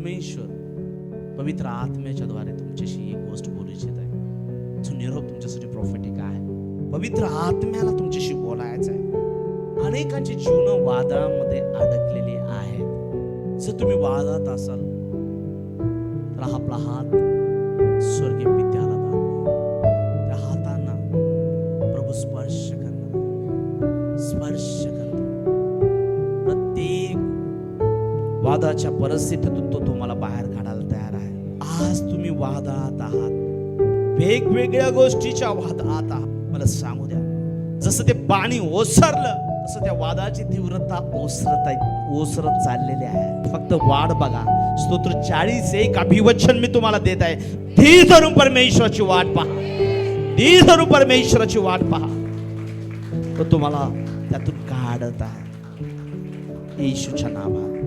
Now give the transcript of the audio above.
परमेश्वर पवित्र आत्म्याच्या द्वारे तुमच्याशी एक गोष्ट बोलू इच्छित आहे. जो निरोप तुमच्यासाठी प्रॉफिटिक आहे. पवित्र आत्म्याला तुमच्याशी बोलायचं आहे. अनेकांची जीवन वादामध्ये अडकलेली आहेत. जर तुम्ही वादात असाल तर हा आपला हात स्वर्गीय पित्याला दाखवा. त्या हातांना प्रभू स्पर्श करणार स्पर्श वादाच्या परिस्थितीतून तो तुम्हाला बाहेर काढायला तयार आहे. आज तुम्ही वादात आहात. वेगवेगळ्या गोष्टीच्या वादात आहात. मला सांगू द्या. जसं ते पाणी ओसरलं तसं त्या वादाची तीव्रता ओसरत आहे ओसरत चाललेली आहे. फक्त वाढ बघा. स्तोत्र चाळीस एक अभिवचन मी तुम्हाला देत आहे. धीर धरून परमेश्वराची वाट पहा. धीर धरून परमेश्वराची वाट पहा. तो तुम्हाला त्यातून काढत आहे. येशूच्या नावात